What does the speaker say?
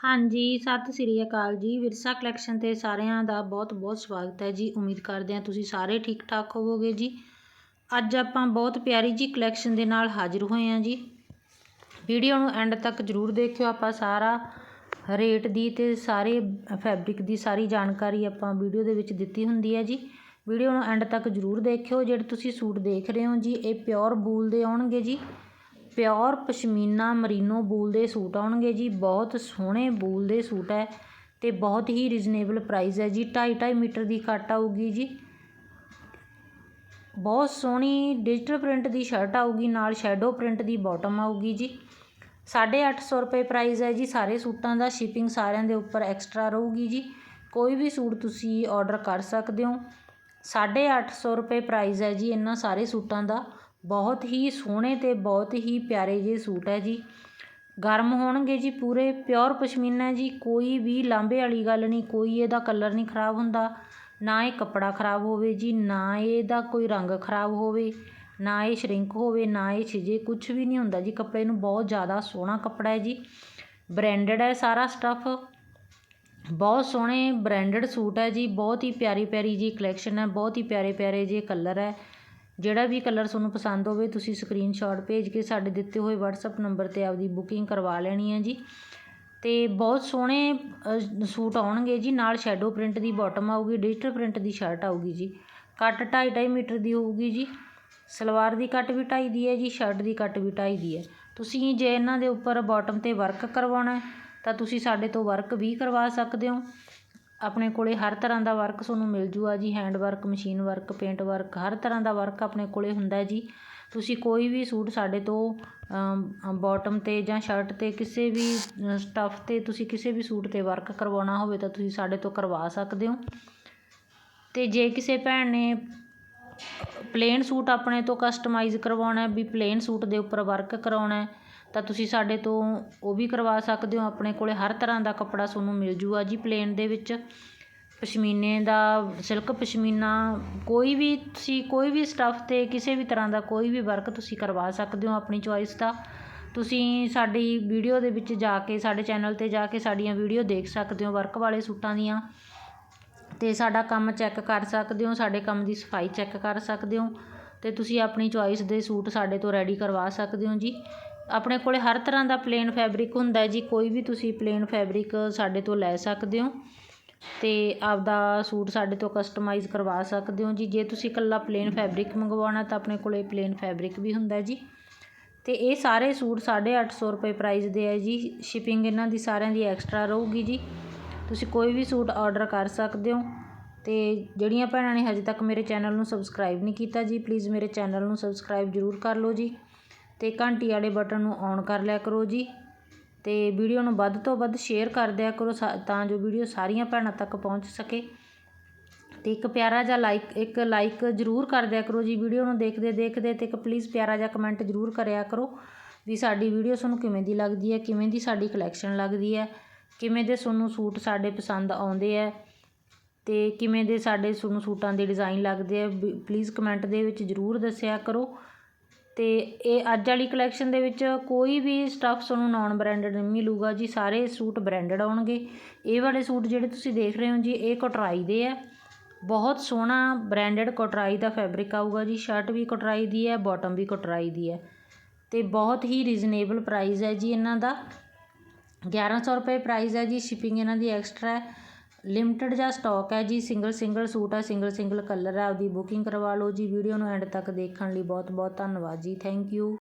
ਹਾਂਜੀ, ਸਤਿ ਸ੍ਰੀ ਅਕਾਲ ਜੀ। ਵਿਰਸਾ ਕਲੈਕਸ਼ਨ ਤੇ ਸਾਰਿਆਂ ਦਾ ਬਹੁਤ ਬਹੁਤ ਸਵਾਗਤ ਹੈ ਜੀ। ਉਮੀਦ ਕਰਦੇ ਹਾਂ ਤੁਸੀਂ ਸਾਰੇ ਠੀਕ ਠਾਕ ਹੋਵੋਗੇ ਜੀ। ਅੱਜ ਆਪਾਂ ਬਹੁਤ ਪਿਆਰੀ ਜੀ ਕਲੈਕਸ਼ਨ ਦੇ ਨਾਲ ਹਾਜ਼ਰ ਹੋਏ ਹਾਂ ਜੀ। ਵੀਡੀਓ ਨੂੰ ਐਂਡ ਤੱਕ ਜ਼ਰੂਰ ਦੇਖਿਓ। ਆਪਾਂ ਸਾਰਾ ਰੇਟ ਦੀ ਤੇ ਸਾਰੇ ਫੈਬਰਿਕ ਦੀ ਸਾਰੀ ਜਾਣਕਾਰੀ ਆਪਾਂ ਵੀਡੀਓ ਦੇ ਵਿੱਚ ਦਿੱਤੀ ਹੁੰਦੀ ਹੈ ਜੀ। ਵੀਡੀਓ ਨੂੰ ਐਂਡ ਤੱਕ ਜ਼ਰੂਰ ਦੇਖਿਓ। ਜਿਹੜੇ ਤੁਸੀਂ ਸੂਟ ਦੇਖ ਰਹੇ ਹੋ ਜੀ, ਇਹ ਪਿਓਰ ਬੂਲ ਦੇ ਆਉਣਗੇ ਜੀ। ਪਿਓਰ ਪਸ਼ਮੀਨਾ ਮਰੀਨੋ ਬੂਲ ਦੇ ਸੂਟ ਆਉਣਗੇ ਜੀ। ਬਹੁਤ ਸੋਹਣੇ ਬੂਲ ਦੇ ਸੂਟ ਹੈ ਅਤੇ ਬਹੁਤ ਹੀ ਰੀਜ਼ਨੇਬਲ ਪ੍ਰਾਈਜ਼ ਹੈ ਜੀ। 2.5 ਮੀਟਰ ਦੀ ਕੱਟ ਆਊਗੀ ਜੀ। ਬਹੁਤ ਸੋਹਣੀ ਡਿਜੀਟਲ ਪ੍ਰਿੰਟ ਦੀ ਸ਼ਰਟ ਆਊਗੀ, ਨਾਲ ਸ਼ੈਡੋ ਪ੍ਰਿੰਟ ਦੀ ਬਾਟਮ ਆਊਗੀ ਜੀ। 850 ਰੁਪਏ ਪ੍ਰਾਈਸ ਹੈ ਜੀ। ਸਾਰੇ ਸੂਟਾਂ ਦਾ ਸ਼ਿਪਿੰਗ ਸਾਰਿਆਂ ਦੇ ਉੱਪਰ ਐਕਸਟਰਾ ਰਹੂਗੀ ਜੀ। ਕੋਈ ਵੀ ਸੂਟ ਤੁਸੀਂ ਆਰਡਰ ਕਰ ਸਕਦੇ ਹੋ। 850 ਰੁਪਏ ਪ੍ਰਾਈਸ ਹੈ ਜੀ। ਇਹਨਾਂ ਸਾਰੇ ਸੂਟਾਂ ਦਾ। ਬਹੁਤ ਹੀ ਸੋਹਣੇ ਅਤੇ ਬਹੁਤ ਹੀ ਪਿਆਰੇ ਜਿਹੇ ਸੂਟ ਹੈ ਜੀ। ਗਰਮ ਹੋਣਗੇ ਜੀ ਪੂਰੇ, ਪਿਓਰ ਪਸ਼ਮੀਨਾ ਜੀ, ਕੋਈ ਵੀ ਲਾਂਭੇ ਵਾਲੀ ਗੱਲ ਨਹੀਂ, ਕੋਈ ਇਹਦਾ ਕਲਰ ਨਹੀਂ ਖਰਾਬ ਹੁੰਦਾ, ਨਾ ਇਹ ਕੱਪੜਾ ਖਰਾਬ ਹੋਵੇ ਜੀ, ਨਾ ਇਹਦਾ ਕੋਈ ਰੰਗ ਖਰਾਬ ਹੋਵੇ, ਨਾ ਇਹ ਸ਼ਰਿੰਕ ਹੋਵੇ, ਨਾ ਇਹ ਛਿਜੇ, ਕੁਛ ਵੀ ਨਹੀਂ ਹੁੰਦਾ ਜੀ। ਕੱਪੜੇ ਨੂੰ ਬਹੁਤ ਜ਼ਿਆਦਾ ਸੋਹਣਾ ਕੱਪੜਾ ਹੈ ਜੀ। ਬ੍ਰਾਂਡਡ ਹੈ ਸਾਰਾ ਸਟੱਫ। ਬਹੁਤ ਸੋਹਣੇ ਬ੍ਰਾਂਡਡ ਸੂਟ ਹੈ ਜੀ, ਬਹੁਤ ਹੀ ਪਿਆਰੀ ਪਿਆਰੀ ਜੀ ਕਲੈਕਸ਼ਨ ਹੈ, ਬਹੁਤ ਹੀ ਪਿਆਰੇ ਪਿਆਰੇ ਜੇ ਕਲਰ ਹੈ। ਜਿਹੜਾ ਵੀ ਕਲਰ ਤੁਹਾਨੂੰ ਪਸੰਦ ਹੋਵੇ, ਤੁਸੀਂ ਸਕਰੀਨਸ਼ਾਟ ਭੇਜ ਕੇ ਸਾਡੇ ਦਿੱਤੇ ਹੋਏ WhatsApp ਨੰਬਰ 'ਤੇ ਆਪਦੀ ਬੁਕਿੰਗ ਕਰਵਾ ਲੈਣੀ ਹੈ ਜੀ। ਅਤੇ ਬਹੁਤ ਸੋਹਣੇ ਸੂਟ ਆਉਣਗੇ ਜੀ। ਨਾਲ ਸ਼ੈਡੋ ਪ੍ਰਿੰਟ ਦੀ ਬਾਟਮ ਆਊਗੀ ਡਿਜੀਟਲ ਪ੍ਰਿੰਟ ਦੀ ਸ਼ਰਟ ਆਊਗੀ ਜੀ। ਕੱਟ 2.5 ਮੀਟਰ ਦੀ ਹੋਊਗੀ ਜੀ। ਸਲਵਾਰ ਦੀ ਕੱਟ ਵੀ 2.5 ਦੀ ਹੈ ਜੀ ਸ਼ਰਟ ਦੀ ਕੱਟ ਵੀ 2.5 ਦੀ ਹੈ। ਤੁਸੀਂ ਜੇ ਇਹਨਾਂ ਦੇ ਉੱਪਰ ਬਾਟਮ 'ਤੇ ਵਰਕ ਕਰਵਾਉਣਾ ਤਾਂ ਤੁਸੀਂ ਸਾਡੇ ਤੋਂ ਵਰਕ ਵੀ ਕਰਵਾ ਸਕਦੇ ਹੋ। ਆਪਣੇ ਕੋਲ ਹਰ ਤਰ੍ਹਾਂ ਦਾ ਵਰਕ ਤੁਹਾਨੂੰ ਮਿਲ ਜੂਗਾ ਜੀ hand work machine work paint work ਹਰ ਤਰ੍ਹਾਂ ਦਾ ਵਰਕ ਆਪਣੇ ਕੋਲ ਹੁੰਦਾ ਜੀ। ਤੁਸੀਂ ਕੋਈ ਵੀ ਸੂਟ ਸਾਡੇ ਤੋਂ ਬੋਟਮ 'ਤੇ ਜਾਂ ਸ਼ਰਟ 'ਤੇ ਕਿਸੇ ਵੀ ਸਟੱਫ 'ਤੇ ਤੁਸੀਂ ਕਿਸੇ ਵੀ ਸੂਟ 'ਤੇ ਵਰਕ ਕਰਵਾਉਣਾ ਹੋਵੇ ਤਾਂ ਤੁਸੀਂ ਸਾਡੇ ਤੋਂ ਕਰਵਾ ਸਕਦੇ ਹੋ। ਅਤੇ ਜੇ ਕਿਸੇ ਭੈਣ ਨੇ ਪਲੇਨ ਸੂਟ ਆਪਣੇ ਤੋਂ ਕਸਟਮਾਈਜ਼ ਕਰਵਾਉਣਾ ਵੀ ਪਲੇਨ ਸੂਟ ਦੇ ਉੱਪਰ ਵਰਕ ਕਰਾਉਣਾ ਤਾਂ ਤੁਸੀਂ ਸਾਡੇ ਤੋਂ ਉਹ ਵੀ ਕਰਵਾ ਸਕਦੇ ਹੋ। ਆਪਣੇ ਕੋਲ ਹਰ ਤਰ੍ਹਾਂ ਦਾ ਕੱਪੜਾ ਤੁਹਾਨੂੰ ਮਿਲ ਜੂਗਾ ਜੀ ਪਲੇਨ ਦੇ ਵਿੱਚ। ਪਸ਼ਮੀਨੇ ਦਾ, ਸਿਲਕ ਪਸ਼ਮੀਨਾ, ਕੋਈ ਵੀ ਤੁਸੀਂ, ਕੋਈ ਵੀ ਸਟੱਫ 'ਤੇ ਕਿਸੇ ਵੀ ਤਰ੍ਹਾਂ ਦਾ ਕੋਈ ਵੀ ਵਰਕ ਤੁਸੀਂ ਕਰਵਾ ਸਕਦੇ ਹੋ ਆਪਣੀ ਚੋਇਸ ਦਾ। ਤੁਸੀਂ ਸਾਡੀ ਵੀਡੀਓ ਦੇ ਵਿੱਚ ਜਾ ਕੇ, ਸਾਡੇ ਚੈਨਲ 'ਤੇ ਜਾ ਕੇ ਸਾਡੀਆਂ ਵੀਡੀਓ ਦੇਖ ਸਕਦੇ ਹੋ ਵਰਕ ਵਾਲੇ ਸੂਟਾਂ ਦੀਆਂ। ਅਤੇ ਸਾਡਾ ਕੰਮ ਚੈੱਕ ਕਰ ਸਕਦੇ ਹੋ, ਸਾਡੇ ਕੰਮ ਦੀ ਸਫ਼ਾਈ ਚੈੱਕ ਕਰ ਸਕਦੇ ਹੋ। ਅਤੇ ਤੁਸੀਂ ਆਪਣੀ ਚੋਇਸ ਦੇ ਸੂਟ ਸਾਡੇ ਤੋਂ ਰੈਡੀ ਕਰਵਾ ਸਕਦੇ ਹੋ ਜੀ। ਆਪਣੇ ਕੋਲ ਹਰ ਤਰ੍ਹਾਂ ਦਾ ਪਲੇਨ ਫੈਬਰਿਕ ਹੁੰਦਾ ਜੀ, ਕੋਈ ਵੀ ਤੁਸੀਂ ਪਲੇਨ ਫੈਬਰਿਕ ਸਾਡੇ ਤੋਂ ਲੈ ਸਕਦੇ ਹੋ ਅਤੇ ਆਪਦਾ ਸੂਟ ਸਾਡੇ ਤੋਂ ਕਸਟਮਾਈਜ਼ ਕਰਵਾ ਸਕਦੇ ਹੋ ਜੀ। ਜੇ ਤੁਸੀਂ ਇਕੱਲਾ ਪਲੇਨ ਫੈਬਰਿਕ ਮੰਗਵਾਉਣਾ ਤਾਂ ਆਪਣੇ ਕੋਲੇ ਪਲੇਨ ਫੈਬਰਿਕ ਵੀ ਹੁੰਦਾ ਜੀ। ਅਤੇ ਇਹ ਸਾਰੇ ਸੂਟ 850 ਰੁਪਏ ਪ੍ਰਾਈਸ ਦੇ ਹੈ ਜੀ। ਸ਼ਿਪਿੰਗ ਇਹਨਾਂ ਦੀ ਸਾਰਿਆਂ ਦੀ ਐਕਸਟਰਾ ਰਹੂਗੀ ਜੀ। ਤੁਸੀਂ ਕੋਈ ਵੀ ਸੂਟ ਆਰਡਰ ਕਰ ਸਕਦੇ ਹੋ। ਅਤੇ ਜਿਹੜੀਆਂ ਭੈਣਾਂ ਨੇ ਹਜੇ ਤੱਕ ਮੇਰੇ ਚੈਨਲ ਨੂੰ ਸਬਸਕ੍ਰਾਈਬ ਨਹੀਂ ਕੀਤਾ ਜੀ ਪਲੀਜ਼ ਮੇਰੇ ਚੈਨਲ ਨੂੰ ਸਬਸਕ੍ਰਾਈਬ ਜ਼ਰੂਰ ਕਰ ਲਓ ਜੀ। ਅਤੇ ਘੰਟੀ ਵਾਲੇ ਬਟਨ ਨੂੰ ਔਨ ਕਰ ਲਿਆ ਕਰੋ ਜੀ ਅਤੇ ਵੀਡੀਓ ਨੂੰ ਵੱਧ ਤੋਂ ਵੱਧ ਸ਼ੇਅਰ ਕਰ ਦਿਆ ਕਰੋ ਸਾ, ਤਾਂ ਜੋ ਵੀਡੀਓ ਸਾਰੀਆਂ ਭੈਣਾਂ ਤੱਕ ਪਹੁੰਚ ਸਕੇ। ਅਤੇ ਇੱਕ ਪਿਆਰਾ ਜਿਹਾ ਲਾਈਕ ਇੱਕ ਲਾਈਕ ਜ਼ਰੂਰ ਕਰ ਦਿਆ ਕਰੋ ਜੀ ਵੀਡੀਓ ਨੂੰ ਦੇਖਦੇ ਦੇਖਦੇ ਅਤੇ ਇੱਕ ਪਲੀਜ਼ ਪਿਆਰਾ ਜਿਹਾ ਕਮੈਂਟ ਜ਼ਰੂਰ ਕਰਿਆ ਕਰੋ ਵੀ ਸਾਡੀ ਵੀਡੀਓ ਤੁਹਾਨੂੰ ਕਿਵੇਂ ਦੀ ਲੱਗਦੀ ਹੈ, ਕਿਵੇਂ ਦੀ ਸਾਡੀ ਕਲੈਕਸ਼ਨ ਲੱਗਦੀ ਹੈ, ਕਿਵੇਂ ਦੇ ਤੁਹਾਨੂੰ ਸੂਟ ਸਾਡੇ ਪਸੰਦ ਆਉਂਦੇ ਹੈ ਅਤੇ ਕਿਵੇਂ ਦੇ ਸਾਡੇ ਤੁਹਾਨੂੰ ਸੂਟਾਂ ਦੇ ਡਿਜ਼ਾਈਨ ਲੱਗਦੇ ਆ ਪਲੀਜ਼ ਕਮੈਂਟ ਦੇ ਵਿੱਚ ਜ਼ਰੂਰ ਦੱਸਿਆ ਕਰੋ। ਅਤੇ ਇਹ ਅੱਜ ਵਾਲੀ ਕਲੈਕਸ਼ਨ ਦੇ ਵਿੱਚ ਕੋਈ ਵੀ ਸਟੱਫ ਤੁਹਾਨੂੰ ਨੋਨ ਬ੍ਰਾਂਡਡ ਨਹੀਂ ਮਿਲੂਗਾ ਜੀ, ਸਾਰੇ ਸੂਟ ਬ੍ਰਾਂਡਡ ਆਉਣਗੇ। ਇਹ ਵਾਲੇ ਸੂਟ ਜਿਹੜੇ ਤੁਸੀਂ ਦੇਖ ਰਹੇ ਹੋ ਜੀ, ਇਹ ਕਟਰਾਈ ਦੇ ਆ। ਬਹੁਤ ਸੋਹਣਾ ਬ੍ਰਾਂਡਡ ਕਟਰਾਈ ਦਾ ਫੈਬਰਿਕ ਆਊਗਾ ਜੀ ਸ਼ਰਟ ਵੀ ਕਟਰਾਈ ਦੀ ਹੈ ਬਾਟਮ ਵੀ ਕਟਰਾਈ ਦੀ ਹੈ। ਅਤੇ ਬਹੁਤ ਹੀ ਰੀਜ਼ਨੇਬਲ ਪ੍ਰਾਈਸ ਹੈ ਜੀ ਇਹਨਾਂ ਦਾ। 1100 ਰੁਪਏ ਪ੍ਰਾਈਸ ਹੈ ਜੀ ਸ਼ਿਪਿੰਗ ਇਹਨਾਂ ਦੀ ਐਕਸਟਰਾ ਹੈ। ਲਿਮਟਿਡ ਜਿਹਾ ਸਟਾਕ ਹੈ ਜੀ, ਸਿੰਗਲ ਸਿੰਗਲ ਸੂਟ ਹੈ, ਸਿੰਗਲ ਸਿੰਗਲ ਕਲਰ ਹੈ, ਆਪਦੀ ਬੁਕਿੰਗ ਕਰਵਾ ਲਓ ਜੀ, ਵੀਡੀਓ ਨੂੰ ਐਂਡ ਤੱਕ ਦੇਖਣ ਲਈ ਬਹੁਤ ਬਹੁਤ ਧੰਨਵਾਦ ਜੀ ਥੈਂਕ ਯੂ